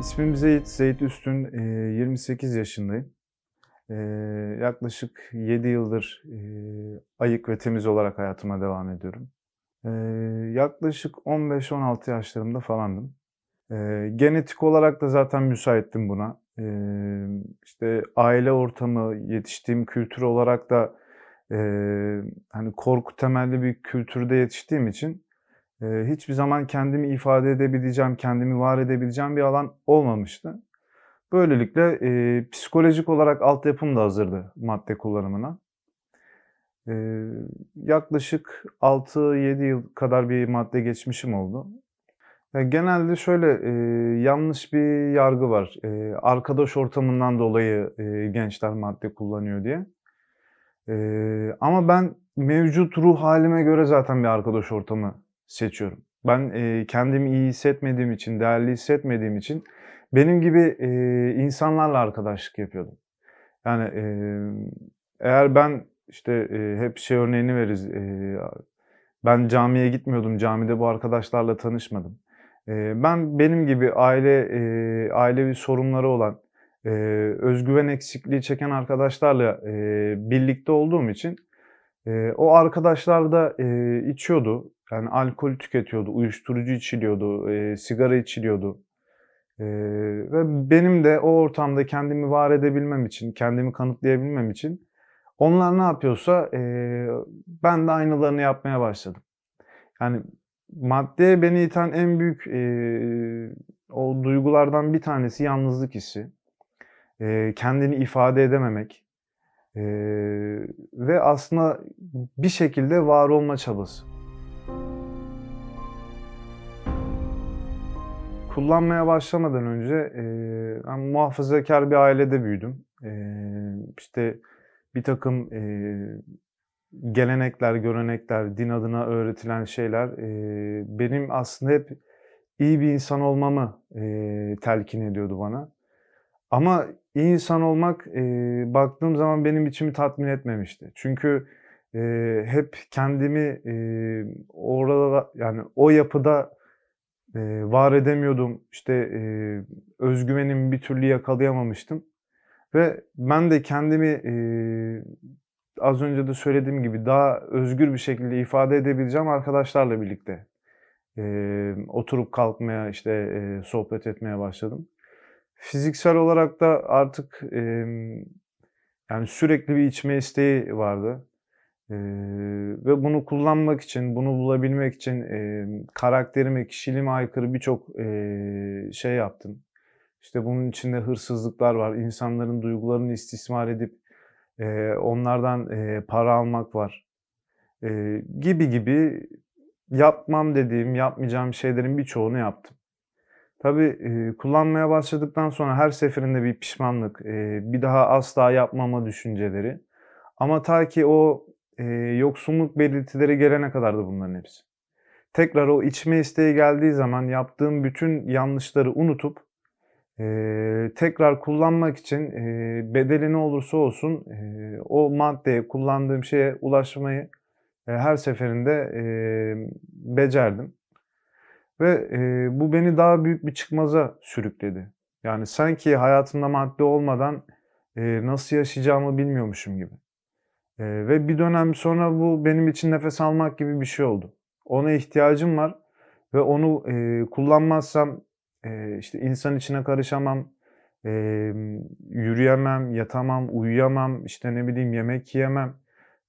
İsmim Zeyt, Zeyt Üstün, eee, 28 yaşındayım. Eee, yaklaşık 7 yıldır eee, ayık ve temiz olarak hayatıma devam ediyorum. Yaklaşık 15-16 yaşlarımda falandım. Genetik olarak da zaten müsaittim buna. İşte aile ortamı, yetiştiğim kültür olarak da hani korku temelli bir kültürde yetiştiğim için hiçbir zaman kendimi ifade edebileceğim, kendimi var edebileceğim bir alan olmamıştı. Böylelikle eee, psikolojik olarak altyapım da hazırdı madde kullanımına. Eee, yaklaşık 6-7 yıl kadar bir madde geçmişim oldu. Ya, genelde şöyle, eee, yanlış bir yargı var. Eee, arkadaş ortamından dolayı, eee, gençler madde kullanıyor diye. Eee, ama ben mevcut ruh halime göre zaten bir arkadaş ortamı seçiyorum. Ben, eee, kendimi iyi hissetmediğim için, değerli hissetmediğim için benim gibi, eee, insanlarla arkadaşlık yapıyordum. Yani, emm, eğer ben, işte, eee, hep şey örneğini veririz, eee, ben camiye gitmiyordum, camide bu arkadaşlarla tanışmadım. Eee, ben benim gibi aile, eee, ailevi sorunları olan, eee, öz güven eksikliği çeken arkadaşlarla, eee, birlikte olduğum için, eee, o arkadaşlar da, eee, içiyordu. Yani alkol tüketiyordu, uyuşturucu içiliyordu, eee, sigara içiliyordu. Eee, ve benim de o ortamda kendimi var edebilmem için, kendimi kanıtlayabilmem için onlar ne yapıyorsa, eee, ben de aynılarını yapmaya başladım. Yani maddeye beni iten en büyük, eee, o duygulardan bir tanesi yalnızlık hissi. Eee, kendini ifade edememek, eee, ve aslında bir şekilde var olma çabası. Kullanmaya başlamadan önce, eee, ben muhafazakâr bir ailede büyüdüm. Eee, işte birtakım, eee, gelenekler, görenekler, din adına öğretilen şeyler, eee, benim aslında hep iyi bir insan olmamı, eee, telkin ediyordu bana. Ama iyi insan olmak, eee, baktığım zaman benim içimi tatmin etmemişti. Çünkü, eee, hep kendimi, eee, orada yani o yapıda, eee, var edemiyordum. İşte, eee, öz güvenimi bir türlü yakalayamamıştım ve ben de kendimi, eee, az önce de söylediğim gibi daha özgür bir şekilde ifade edebileceğim arkadaşlarla birlikte, eee, oturup kalkmaya, işte, eee, sohbet etmeye başladım. Fiziksel olarak da artık, emm, yani sürekli bir içme isteği vardı. Eee, ve bunu kullanmak için, bunu bulabilmek için, emm, karakterime, kişiliğime aykırı birçok, eee, şey yaptım. İşte bunun içinde hırsızlıklar var, insanların duygularını istismar edip, eee, onlardan, eee, para almak var, eee, gibi gibi yapmam dediğim, yapmayacağım şeylerin birçoğunu yaptım. Tabii, eee, kullanmaya başladıktan sonra her seferinde bir pişmanlık, eee, bir daha asla yapmama düşünceleri ama ta ki o, eee, yoksunluk belirtileri gelene kadardı bunların hepsi. Tekrar o içme isteği geldiği zaman yaptığım bütün yanlışları unutup, eee, tekrar kullanmak için, eee, bedeli ne olursa olsun, eee, o maddeye, kullandığım şeye ulaşmayı, eee, her seferinde, eee, becerdim ve, eee, bu beni daha büyük bir çıkmaza sürükledi. Yani sanki hayatımda madde olmadan, eee, nasıl yaşayacağımı bilmiyormuşum gibi. Eee, ve bir dönem sonra bu benim için nefes almak gibi bir şey oldu. Ona ihtiyacım var ve onu, eee, kullanmazsam, eee, işte insan içine karışamam, emm, yürüyemem, yatamam, uyuyamam, işte ne bileyim yemek yiyemem.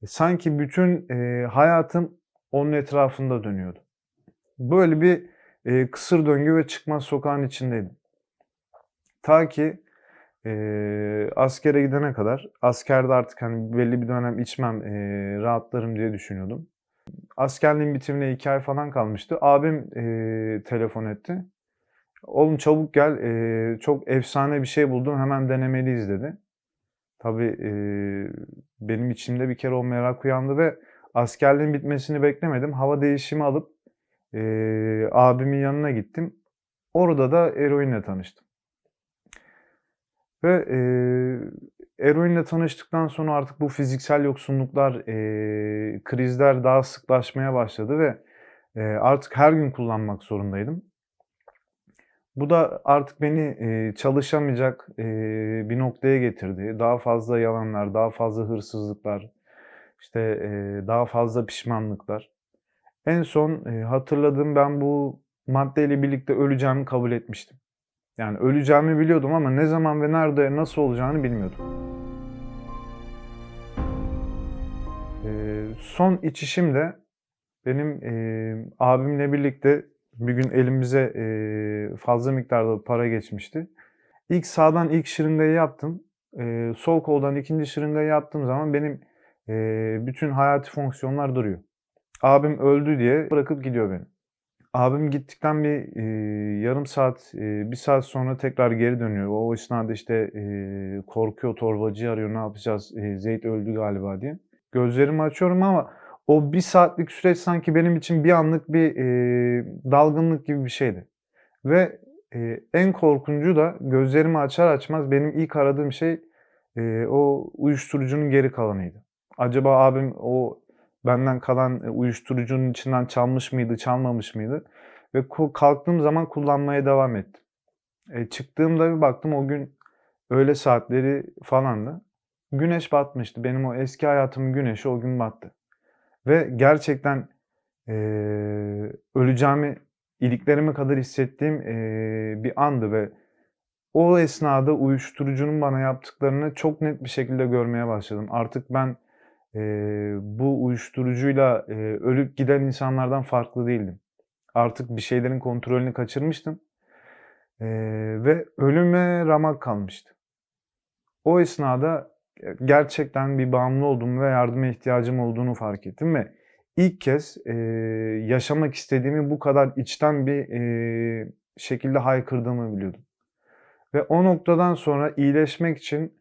Sanki bütün, eee, hayatım onun etrafında dönüyordu. Böyle bir, eee, kısır döngü ve çıkmaz sokağın içindeydim. Ta ki, eee, askere gidene kadar. Askerde artık, hani, belli bir dönem içmem, eee, rahatlarım diye düşünüyordum. Askerliğin bitimine 2 ay falan kalmıştı. Abim, eee, telefon etti. "Oğlum çabuk gel, eee, çok efsane bir şey buldum, hemen denemeliyiz." dedi. Tabii, eee, benim içimde bir kere o merak uyandı ve askerliğin bitmesini beklemedim. Hava değişimi alıp, eee, abimin yanına gittim. Orada da eroinle tanıştım. Ve, eee, eroinle tanıştıktan sonra artık bu fiziksel yoksunluklar, eee, krizler daha sıklaşmaya başladı ve, eee, artık her gün kullanmak zorundaydım. Bu da artık beni e, çalışamayacak e, bir noktaya getirdi. Daha fazla yalanlar, daha fazla hırsızlıklar, işte e, daha fazla pişmanlıklar. En son e, hatırladığım ben bu maddeyle birlikte öleceğimi kabul etmiştim. Yani öleceğimi biliyordum ama ne zaman ve nerede nasıl olacağını bilmiyordum. E, son içişim de benim e, abimle birlikte bir gün elimize e, fazla miktarda para geçmişti. İlk sağdan ilk şırıngayı yaptım. E, sol koldan ikinci şırıngayı yaptığım zaman benim e, bütün hayati fonksiyonlar duruyor. Abim öldü diye bırakıp gidiyor beni. Abim gittikten bir e, yarım saat, e, bir saat sonra tekrar geri dönüyor. O esnada işte e, korkuyor, torbacıyı arıyor, ne yapacağız, e, Zeyt öldü galiba diye. Gözlerimi açıyorum ama o bir saatlik süreç sanki benim için bir anlık bir e, dalgınlık gibi bir şeydi. Ve e, en korkuncu da gözlerimi açar açmaz benim ilk aradığım şey e, o uyuşturucunun geri kalanıydı. Acaba abim o benden kalan e, uyuşturucunun içinden çalmış mıydı, çalmamış mıydı? Ve kalktığım zaman kullanmaya devam ettim. E, çıktığımda bir baktım o gün öğle saatleri falandı. Güneş batmıştı. Benim o eski hayatımın güneşi o gün battı. Ve gerçekten e, öleceğimi iliklerime kadar hissettiğim e, bir andı ve o esnada uyuşturucunun bana yaptıklarını çok net bir şekilde görmeye başladım. Artık ben e, bu uyuşturucuyla e, ölüp giden insanlardan farklı değildim. Artık bir şeylerin kontrolünü kaçırmıştım e, ve ölüme ramak kalmıştı. O esnada gerçekten bir bağımlı olduğumu ve yardıma ihtiyacım olduğunu fark ettim ve ilk kez e, yaşamak istediğimi bu kadar içten bir e, şekilde haykırdığımı biliyordum. Ve o noktadan sonra iyileşmek için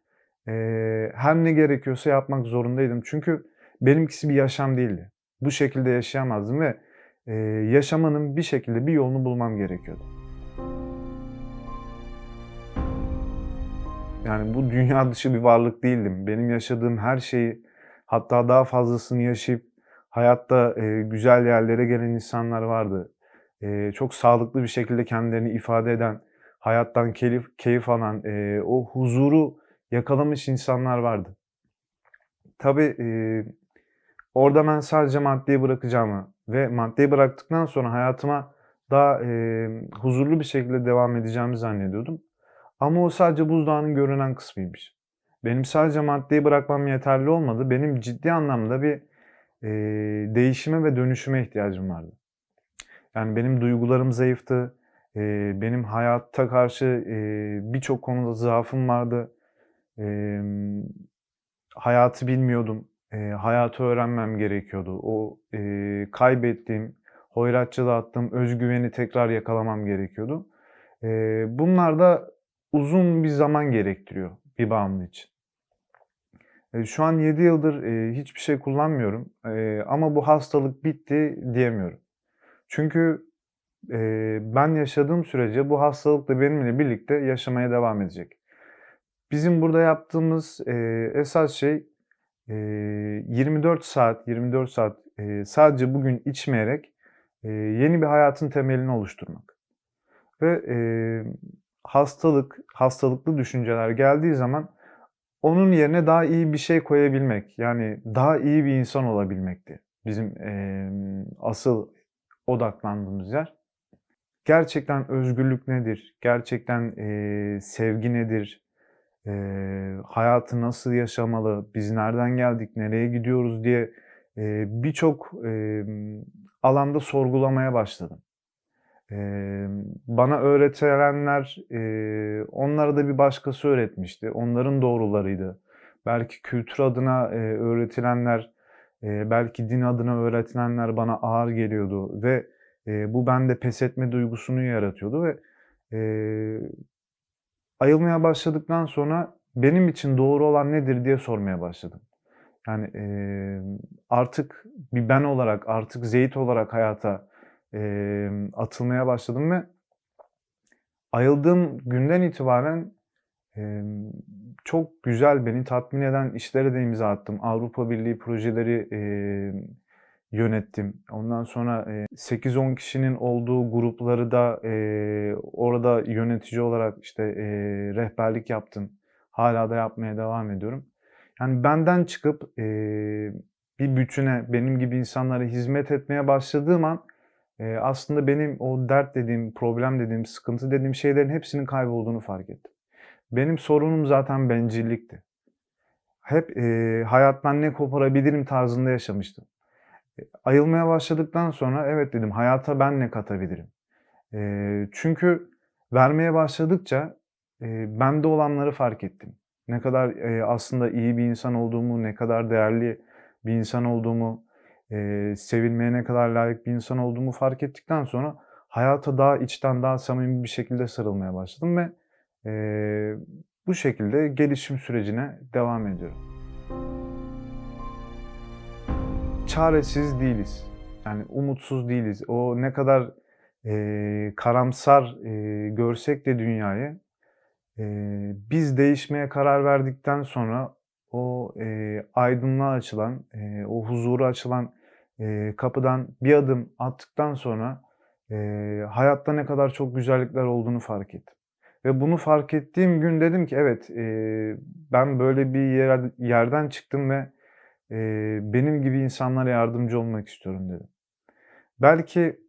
e, her ne gerekiyorsa yapmak zorundaydım. Çünkü benimkisi bir yaşam değildi. Bu şekilde yaşayamazdım ve e, yaşamanın bir şekilde bir yolunu bulmam gerekiyordu. Yani bu dünya dışı bir varlık değildim. Benim yaşadığım her şeyi hatta daha fazlasını yaşayıp hayatta e, güzel yerlere gelen insanlar vardı. E, çok sağlıklı bir şekilde kendilerini ifade eden, hayattan keyif, keyif alan, e, o huzuru yakalamış insanlar vardı. Tabii e, orada ben sadece maddeyi bırakacağımı ve maddeyi bıraktıktan sonra hayatıma daha e, huzurlu bir şekilde devam edeceğimi zannediyordum. Ama o sadece buzdağının görünen kısmıymış. Benim sadece maddeyi bırakmam yeterli olmadı. Benim ciddi anlamda bir e, değişime ve dönüşüme ihtiyacım vardı. Yani benim duygularım zayıftı. E, benim hayatta karşı e, birçok konuda zaafım vardı. E, hayatı bilmiyordum. E, hayatı öğrenmem gerekiyordu. O e, kaybettiğim, hoyratça attığım özgüveni tekrar yakalamam gerekiyordu. E, bunlar da uzun bir zaman gerektiriyor bir bağımlı için. E, şu an 7 yıldır e, hiçbir şey kullanmıyorum e, ama bu hastalık bitti diyemiyorum. Çünkü e, ben yaşadığım sürece bu hastalık da benimle birlikte yaşamaya devam edecek. Bizim burada yaptığımız e, esas şey e, 24 saat 24 saat e, sadece bugün içmeyerek e, yeni bir hayatın temelini oluşturmak. Ve e, hastalık, hastalıklı düşünceler geldiği zaman onun yerine daha iyi bir şey koyabilmek. Yani daha iyi bir insan olabilmekti. Bizim e, asıl odaklandığımız yer. Gerçekten özgürlük nedir? Gerçekten e, sevgi nedir? E, hayatı nasıl yaşamalı? Biz nereden geldik? Nereye gidiyoruz diye e, birçok e, alanda sorgulamaya başladım. Bana öğretilenler onlara da bir başkası öğretmişti. Onların doğrularıydı. Belki kültür adına öğretilenler, belki din adına öğretilenler bana ağır geliyordu ve bu bende pes etme duygusunu yaratıyordu ve ayılmaya başladıktan sonra benim için doğru olan nedir diye sormaya başladım. Yani artık bir ben olarak, artık Zeyt olarak hayata e, atılmaya başladım ve ayıldığım günden itibaren e, çok güzel, beni tatmin eden işlere de imza attım. Avrupa Birliği projeleri e, yönettim. Ondan sonra, eee, 8-10 kişinin olduğu grupları da, eee, orada yönetici olarak, işte, eee, rehberlik yaptım. Hâlâ da yapmaya devam ediyorum. Yani benden çıkıp, bir bütüne, benim gibi insanlara hizmet etmeye başladığım an, aslında benim o dert dediğim, problem dediğim, sıkıntı dediğim şeylerin hepsinin kaybolduğunu fark ettim. Benim sorunum zaten bencillikti. Hep, eee, hayattan ne koparabilirim tarzında yaşamıştım. E, ayılmaya başladıktan sonra evet dedim, hayata ben ne katabilirim? Eee, çünkü vermeye başladıkça, eee, bende olanları fark ettim. Ne kadar, eee, aslında iyi bir insan olduğumu, ne kadar değerli bir insan olduğumu, eee, sevilmeye ne kadar layık bir insan olduğumu fark ettikten sonra hayata daha içten, daha samimi bir şekilde sarılmaya başladım ve, eee, bu şekilde gelişim sürecine devam ediyorum. Çaresiz değiliz. Yani umutsuz değiliz. O ne kadar, eee, karamsar, eee, görsek de dünyayı, eee, biz değişmeye karar verdikten sonra o, eee, aydınlığa açılan, eee, o huzura açılan, eee, kapıdan bir adım attıktan sonra, eee, hayatta ne kadar çok güzellikler olduğunu fark ettim. Ve bunu fark ettiğim gün dedim ki evet, eee, ben böyle bir yer yerden çıktım ve, eee, benim gibi insanlara yardımcı olmak istiyorum dedim. Belki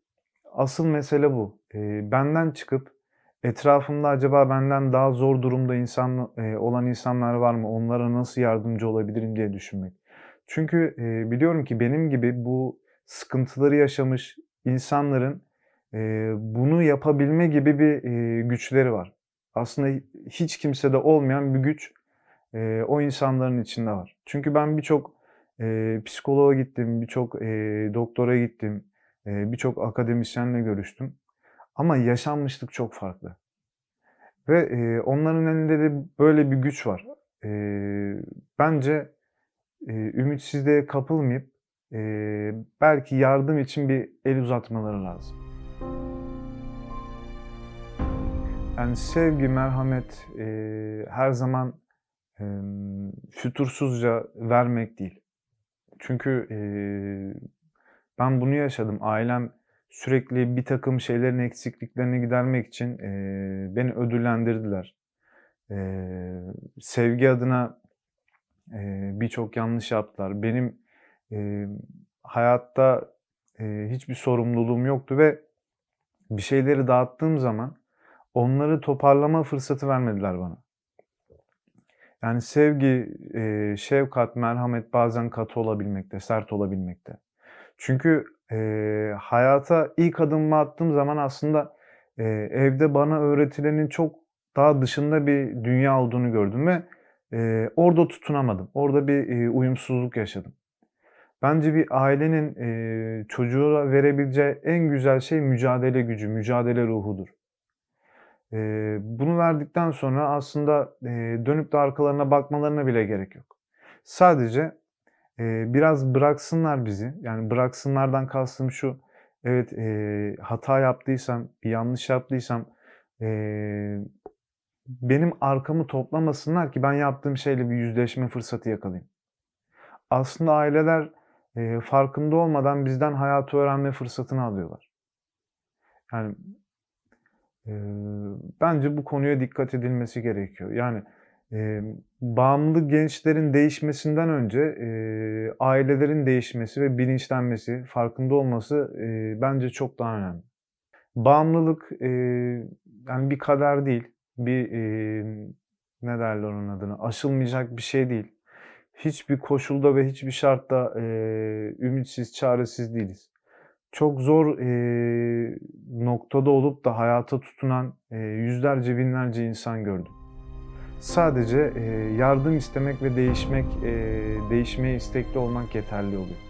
asıl mesele bu. Eee, benden çıkıp etrafımda acaba benden daha zor durumda insan eee, olan insanlar var mı? Onlara nasıl yardımcı olabilirim diye düşünmek. Çünkü, eee, biliyorum ki benim gibi bu sıkıntıları yaşamış insanların, eee, bunu yapabilme gibi bir, eee, güçleri var. Aslında hiç kimsede olmayan bir güç, eee, o insanların içinde var. Çünkü ben birçok, eee, psikoloğa gittim, birçok, eee, doktora gittim, eee, birçok akademisyenle görüştüm ama yaşanmışlık çok farklı. Ve, eee, onların elinde de böyle bir güç var. Eee, bence, eee, ümitsizliğe kapılmayıp, eee, belki yardım için bir el uzatmaları lazım. Yani sevgi, merhamet, eee, her zaman, emm, fütursuzca vermek değil. Çünkü, eee, ben bunu yaşadım. Ailem sürekli birtakım şeylerin eksikliklerini gidermek için, eee, beni ödüllendirdiler. Eee, sevgi adına, eee, birçok yanlış yaptılar. Benim, emm, hayatta, eee, hiçbir sorumluluğum yoktu ve bir şeyleri dağıttığım zaman onları toparlama fırsatı vermediler bana. Yani sevgi, eee, şefkat, merhamet bazen katı olabilmekte, sert olabilmekte. Çünkü, eee, hayata ilk adımımı attığım zaman aslında, eee, evde bana öğretilenin çok daha dışında bir dünya olduğunu gördüm ve, eee, orada tutunamadım. Orada bir, eee, uyumsuzluk yaşadım. Bence bir ailenin, eee, çocuğa verebileceği en güzel şey mücadele gücü, mücadele ruhudur. Eee, bunu verdikten sonra aslında, eee, dönüp de arkalarına bakmalarına bile gerek yok. Sadece, eee, biraz bıraksınlar bizi. Yani bıraksınlardan kastım şu: Evet, eee, hata yaptıysam, bir yanlış yaptıysam, eee, benim arkamı toplamasınlar ki ben yaptığım şeyle bir yüzleşme fırsatı yakalayayım. Aslında aileler, eee, farkında olmadan bizden hayatı öğrenme fırsatını alıyorlar. Yani, bence bu konuya dikkat edilmesi gerekiyor. Yani, emm, bağımlı gençlerin değişmesinden önce, eee, ailelerin değişmesi ve bilinçlenmesi, farkında olması, eee, bence çok daha önemli. Bağımlılık, eee, yani bir kader değil, bir, emm, ne derler onun adına, aşılmayacak bir şey değil. Hiçbir koşulda ve hiçbir şartta, eee, ümitsiz, çaresiz değiliz. Çok zor, eee, noktada olup da hayata tutunan, eee, yüzlerce, binlerce insan gördüm. Sadece, eee, yardım istemek ve değişmek, eee, değişmeye istekli olmak yeterli oluyor.